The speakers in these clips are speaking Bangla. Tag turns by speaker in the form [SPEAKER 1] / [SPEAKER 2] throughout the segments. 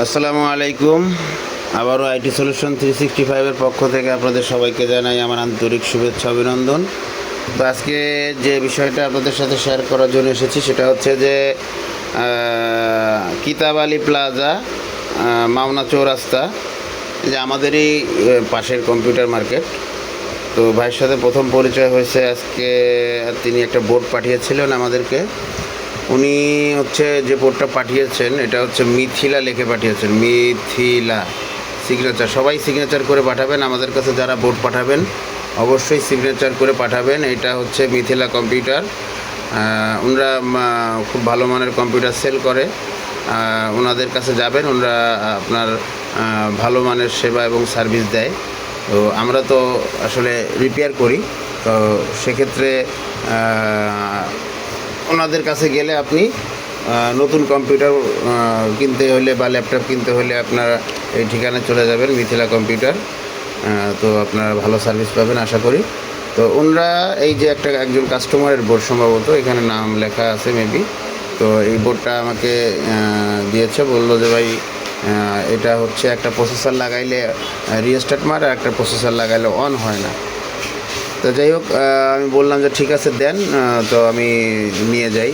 [SPEAKER 1] আসসালামু আলাইকুম। আবারও আইটি সলিউশন থ্রি সিক্সটি ফাইভের পক্ষ থেকে আপনাদের সবাইকে জানাই আমার আন্তরিক শুভেচ্ছা, অভিনন্দন। তো আজকে যে বিষয়টা আপনাদের সাথে শেয়ার করার জন্য এসেছি সেটা হচ্ছে যে কিতাব আলী প্লাজা মাওনা চৌরাস্তা যে আমাদেরই পাশের কম্পিউটার মার্কেট। তো ভাইয়ের সাথে প্রথম পরিচয় হয়েছে আজকে, তিনি একটা বোর্ড পাঠিয়েছিলেন আমাদেরকে। উনি হচ্ছে যে বোর্ডটা পাঠিয়েছেন, এটা হচ্ছে মিথিলা লিখে পাঠিয়েছেন। মিথিলা সিগনেচার সবাই সিগনেচার করে পাঠাবেন, আমাদের কাছে যারা বোর্ড পাঠাবেন, অবশ্যই সিগনেচার করে পাঠাবেন। এটা হচ্ছে মিথিলা কম্পিউটার ওনারা খুব ভালো মানের কম্পিউটার সেল করে। ওনাদের কাছে যাবেন, ওনারা আপনার ভালো মানের সেবা এবং সার্ভিস দেয়। তো আমরা তো আসলে রিপেয়ার করি। তো সেক্ষেত্রে ওনাদের কাছে গেলে আপনি নতুন কম্পিউটার কিনতে হলে বা ল্যাপটপ কিনতে হলে আপনারা এই ঠিকানায় চলে যাবেন, মিথিলা কম্পিউটার তো আপনারা ভালো সার্ভিস পাবেন আশা করি। তো ওনারা এই যে একটা একজন কাস্টমারের বোর্ড সম্ভবত, এখানে নাম লেখা আছে মেবি তো এই বোর্ডটা আমাকে দিয়েছে, বলল যে ভাই এটা হচ্ছে একটা প্রসেসর লাগাইলে রিস্টার্ট মার, আর একটা প্রসেসর লাগাইলে অন হয় না। তো যাই হোক আমি বললাম যে ঠিক আছে, দেন তো আমি নিয়ে যাই।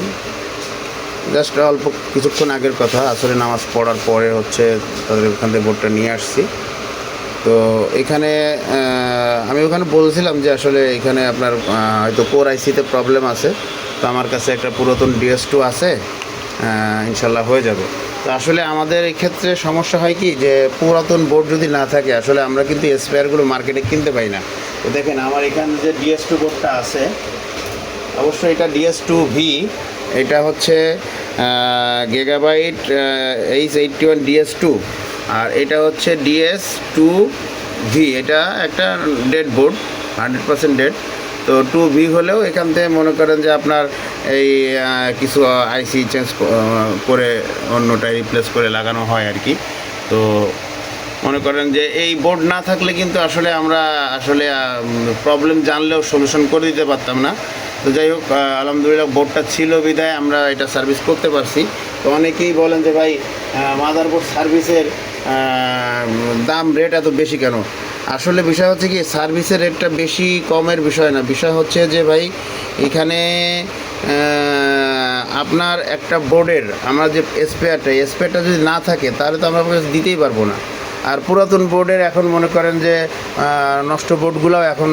[SPEAKER 1] জাস্ট অল্প কিছুক্ষণ আগের কথা আসলে নামাজ পড়ার পরে হচ্ছে তাদের ওখান থেকে বোর্ডটা নিয়ে আসছি। তো এখানে আমি ওখানে বলছিলাম যে আসলে এখানে আপনার হয়তো কোর আইসিতে প্রবলেম আছে, তো আমার কাছে একটা পুরাতন ডিএস টু আছে ইনশাল্লাহ হয়ে যাবে। তো আসলে আমাদের ক্ষেত্রে সমস্যা হয় কি, যে পুরাতন বোর্ড যদি না থাকে, আসলে আমরা কিন্তু স্পেয়ারগুলো মার্কেটে কিনতে পাই না। তো দেখেন, আমার এখানে যে ডিএস টু বোর্ডটা আছে, অবশ্যই এটা ডিএস টু ভি এটা হচ্ছে gigabyte H eighty one DS two আর এটা হচ্ছে ডিএস টু ভি এটা একটা dead board hundred percent dead তো টু ভি হলেও এখান থেকে মনে করেন যে আপনার এই কিছু আইসি চেঞ্জ করে অন্যটা রিপ্লেস করে লাগানো হয় আর কি। তো মনে করেন যে এই বোর্ড না থাকলে কিন্তু আসলে আমরা, আসলে প্রবলেম জানলেও সলিউশন করে দিতে পারতাম না। তো যাই হোক আলহামদুলিল্লাহ বোর্ডটা ছিল বিদায় আমরা এটা সার্ভিস করতে পারছি। তো অনেকেই বলেন যে ভাই মাদারবোর্ড সার্ভিসের দাম রেট এত বেশি কেন? আসলে বিষয় হচ্ছে কি সার্ভিসের রেটটা বেশি কমের বিষয় না। বিষয় হচ্ছে যে ভাই, এখানে আপনার একটা বোর্ডের আমরা যে স্পেয়ারটা স্পেয়ারটা যদি না থাকে, তাহলে তো আমরা দিতেই পারব না। আর পুরাতন বোর্ডের এখন মনে করেন যে নষ্ট বোর্ডগুলোও এখন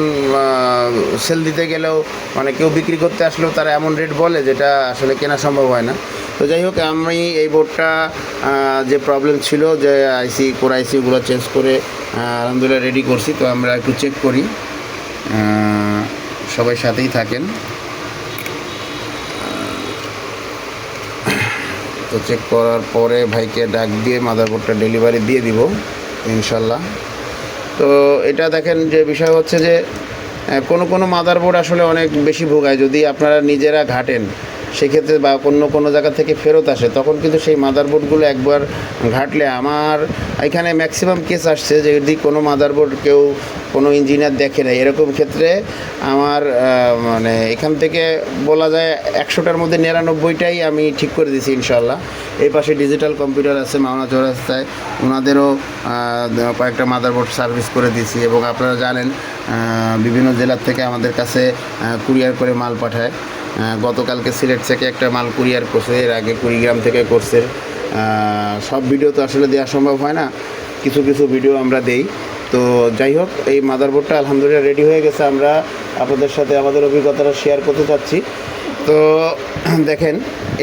[SPEAKER 1] সেল দিতে গেলেও মানে কেউ বিক্রি করতে আসলেও তারা এমন রেট বলে যেটা আসলে কেনা সম্ভব হয় না। তো যাই হোক, আমি এই বোর্ডটা যে প্রবলেম ছিল যে আইসি কোর আইসিগুলো চেঞ্জ করে আলহামদুলিল্লাহ রেডি করছি। তো আমরা একটু চেক করি। সবাই সাথেই থাকেন। তো চেক করার পরে ভাইকে ডাক দিয়ে মাদারবোর্ডটা ডেলিভারি দিয়ে দিব। ইনশাল্লাহ। তো এটা দেখেন যে বিষয় হচ্ছে যে কোনো কোনো মাদারবোর্ড আসলে অনেক বেশি ভোগায়। যদি আপনারা নিজেরা ঘাটেন সেক্ষেত্রে বা অন্য কোনো জায়গা থেকে ফেরত আসে, তখন কিন্তু সেই মাদারবোর্ডগুলো একবার ঘাটলে। আমার এখানে ম্যাক্সিমাম কেস আসছে যে যদি কোনো মাদারবোর্ড কেউ কোনো ইঞ্জিনিয়ার দেখে না এরকম ক্ষেত্রে আমার মানে এখান থেকে বলা যায় একশোটার মধ্যে নিরানব্বইটাই আমি ঠিক করে দিয়েছি ইনশাল্লাহ এই পাশে ডিজিটাল কম্পিউটার আছে, মাওনা চৌরাস্তায় ওনাদেরও কয়েকটা মাদারবোর্ড সার্ভিস করে দিয়েছি এবং আপনারা জানেন বিভিন্ন জেলার থেকে আমাদের কাছে কুরিয়ার করে মাল পাঠায়। গতকালকে সিলেট থেকে একটা মাল কুরিয়ার করছে, এর আগে কুড়িগ্রাম থেকে করছে। সব ভিডিও তো আসলে দেওয়া সম্ভব হয় না। কিছু কিছু ভিডিও আমরা দেই। তো যাই হোক, এই মাদারবোর্ডটা আলহামদুলিল্লাহ রেডি হয়ে গেছে। আমরা আপনাদের সাথে আমাদের অভিজ্ঞতাটা শেয়ার করতে চাচ্ছি। তো দেখেন,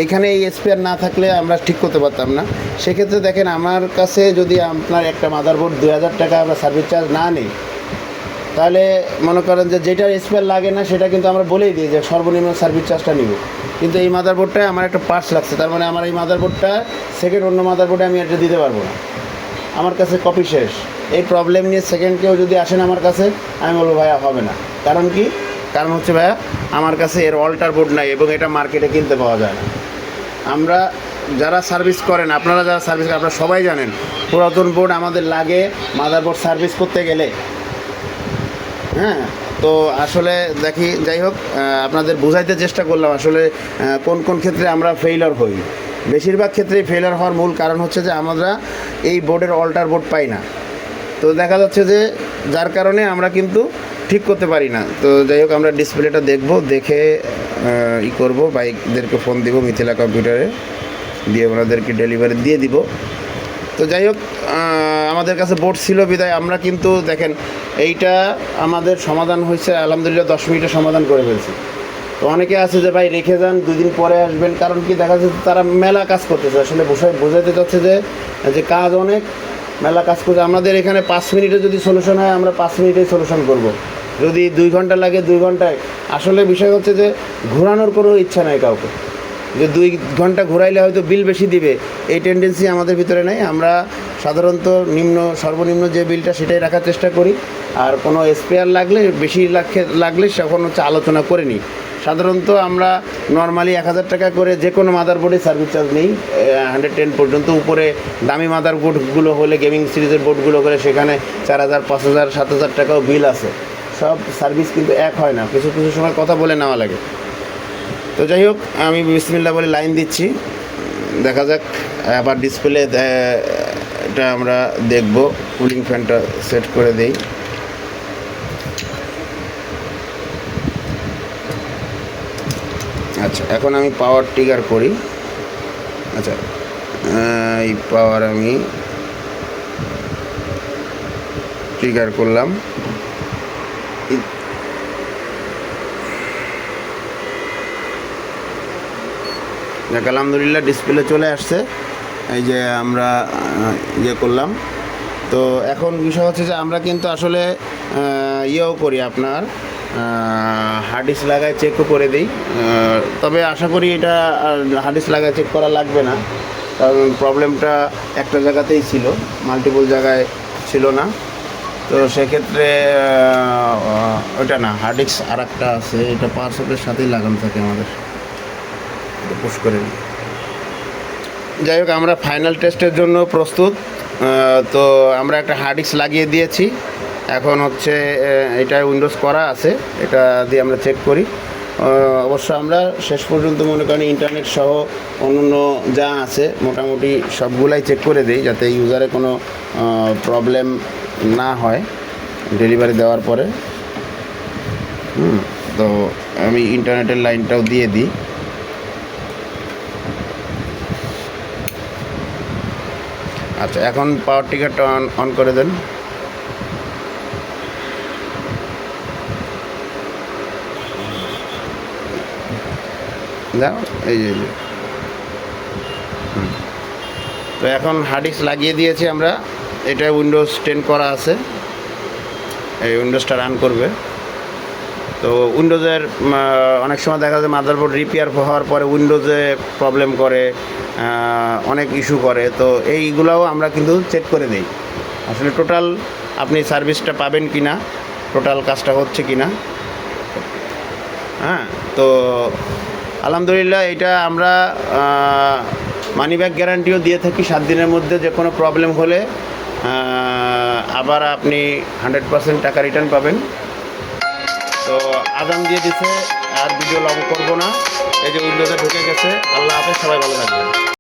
[SPEAKER 1] এখানে এই স্পেয়ার না থাকলে আমরা ঠিক করতে পারতাম না। সেক্ষেত্রে দেখেন, আমার কাছে যদি আপনার একটা মাদারবোর্ড দু হাজার টাকা আমরা সার্ভিস চার্জ না নিই তাহলে মনে করেন যে যেটা স্পেয়ার লাগে না, সেটা কিন্তু আমরা বলেই দিই যে সর্বনিম্ন সার্ভিস চার্জটা নিব। কিন্তু এই মাদারবোর্ডটায় আমার একটা পার্টস লাগছে, তার মানে আমার এই মাদারবোর্ডটা সেকেন্ড অন্য মাদারবোর্ডে আমি এটা দিতে পারব না। আমার কাছে কপি শেষ। এই প্রবলেম নিয়ে সেকেন্ড কেউ যদি আসেন আমার কাছে, আমি বলব, ভাইয়া, হবে না। কারণ কি? কারণ হচ্ছে, ভাইয়া, আমার কাছে এর অল্টার বোর্ড নাই এবং এটা মার্কেটে কিনতে পাওয়া যায় না। আমরা যারা সার্ভিস করেন, আপনারা যারা সার্ভিস করেন, আপনারা সবাই জানেন, পুরাতন বোর্ড আমাদের লাগে মাদারবোর্ড সার্ভিস করতে গেলে। হ্যাঁ। তো আসলে দেখি, যাই হোক আপনাদের বোঝাইতে চেষ্টা করলাম আসলে কোন কোন ক্ষেত্রে আমরা ফেইলার হই। বেশিরভাগ ক্ষেত্রেই ফেলার হওয়ার মূল কারণ হচ্ছে যে আমরা এই বোর্ডের অল্টার বোর্ড পাই না। তো দেখা যাচ্ছে যে যার কারণে আমরা কিন্তু ঠিক করতে পারি না। তো যাই হোক, আমরা ডিসপ্লেটা দেখব, দেখে ই করব, বাইকদেরকে ফোন দিব, মিথিলা কম্পিউটারে দিয়ে ওনাদেরকে ডেলিভারি দিয়ে দিব। তো যাই হোক আমাদের কাছে বোর্ড ছিল বিদায়। আমরা কিন্তু দেখেন, এইটা আমাদের সমাধান হয়েছে, আলহামদুলিল্লাহ দশ মিনিটে সমাধান করে ফেলছি। তো অনেকে আছে যে, ভাই, রেখে যান দুদিন পরে আসবেন। কারণ কি, দেখা যাচ্ছে তারা মেলা কাজ করতেছে। আসলে বসে বোঝাতে চাচ্ছে যে যে কাজ অনেক, মেলা কাজ করছে। আমাদের এখানে পাঁচ মিনিটে যদি সলিউশন হয়, আমরা পাঁচ মিনিটেই সলিউশন করব। যদি দুই ঘণ্টা লাগে, দুই ঘন্টায়। আসলে বিষয় হচ্ছে যে, ঘোরানোর কোনো ইচ্ছা নাই কাউকে। যে দুই ঘণ্টা ঘোরাইলে হয়তো বিল বেশি দিবে। এই টেন্ডেন্সি আমাদের ভিতরে নেই। আমরা সাধারণত নিম্ন, সর্বনিম্ন যে বিলটা সেটাই রাখার চেষ্টা করি। আর কোনো স্পেয়ার লাগলে, বেশি লাখে লাগলে তখন হচ্ছে আলোচনা করে নিই। সাধারণত আমরা নর্মালি এক হাজার টাকা করে যে কোনো মাদার বোর্ডে সার্ভিস চার্জ নেই হান্ড্রেড টেন পর্যন্ত উপরে দামি মাদার বোর্ডগুলো হলে গেমিং সিরিজের বোর্ডগুলো হলে সেখানে চার হাজার, পাঁচ হাজার, সাত হাজার টাকাও বিল আছে। সব সার্ভিস কিন্তু এক হয় না। কিছু কিছু সময় কথা বলে নেওয়া লাগে। তো যাই হোক, আমি বিসমিল্লা বলে লাইন দিচ্ছি। দেখা যাক, আবার ডিসপ্লে এটা আমরা দেখব। কুলিং ফ্যানটা সেট করে দেই। আচ্ছা এখন আমি পাওয়ার ট্রিগার করি। আচ্ছা এই পাওয়ার আমি ট্রিগার করলাম। যাক আলহামদুলিল্লাহ ডিসপ্লে চলে আসছে। এই যে আমরা ইয়ে করলাম। তো এখন বিষয় হচ্ছে যে আমরা কিন্তু আসলে ইয়েও করি আপনার হার্ড ডিস্ক লাগায় চেকও করে দিই। তবে আশা করি এটা হার্ড ডিস্ক লাগায় চেক করা লাগবে না। কারণ প্রবলেমটা একটা জায়গাতেই ছিল মাল্টিপল জায়গায় ছিল না। তো সেক্ষেত্রে ওটা না হার্ড ডিস্ক আর একটা আছে, এটা পার্সেলের সাথেই লাগানো থাকে আমাদের। পুশ করে নিই যাই হোক, আমরা ফাইনাল টেস্টের জন্য প্রস্তুত। তো আমরা একটা হার্ড ডিস্ক লাগিয়ে দিয়েছি। এখন হচ্ছে এটা উইন্ডোজ করা আছে। এটা দিয়ে আমরা চেক করি। অবশ্য আমরা শেষ পর্যন্ত মনে করেন ইন্টারনেট সহ অন্যান্য যা আছে, মোটামুটি সবগুলাই চেক করে দিই যাতে ইউজারে কোনো প্রবলেম না হয় ডেলিভারি দেওয়ার পরে। হুম, তো আমি ইন্টারনেটের লাইনটাও দিয়ে দিই। আচ্ছা এখন পাওয়ার টিকারটা অন অন করে দেন। দাও, এই যে। তো এখন হার্ডিক্স লাগিয়ে দিয়েছি আমরা। এটা উইন্ডোজ টেন করা আছে। এই উইন্ডোজটা রান করবে। তো উইন্ডোজের অনেক সময় দেখা যায় মাদারবোর্ড রিপেয়ার হওয়ার পরে উইন্ডোজে প্রবলেম করে। অনেক ইস্যু করে। তো এইগুলাও আমরা কিন্তু চেক করে দিই। আসলে টোটাল আপনি সার্ভিসটা পাবেন কি না টোটাল কাজটা হচ্ছে কি না হ্যাঁ তো আলহামদুলিল্লাহ এটা আমরা মানি ব্যাক গ্যারান্টিও দিয়ে থাকি সাত দিনের মধ্যে যে কোনো প্রবলেম হলে আবার আপনি হান্ড্রেড পার্সেন্ট টাকা রিটার্ন পাবেন। তো আদান দিয়ে দিছে, আর ভিডিও লং করব না। এই যে উইন্ডোতে ঢুকে গেছে। আল্লাহ হাফেজ সবাই ভালো থাকবেন।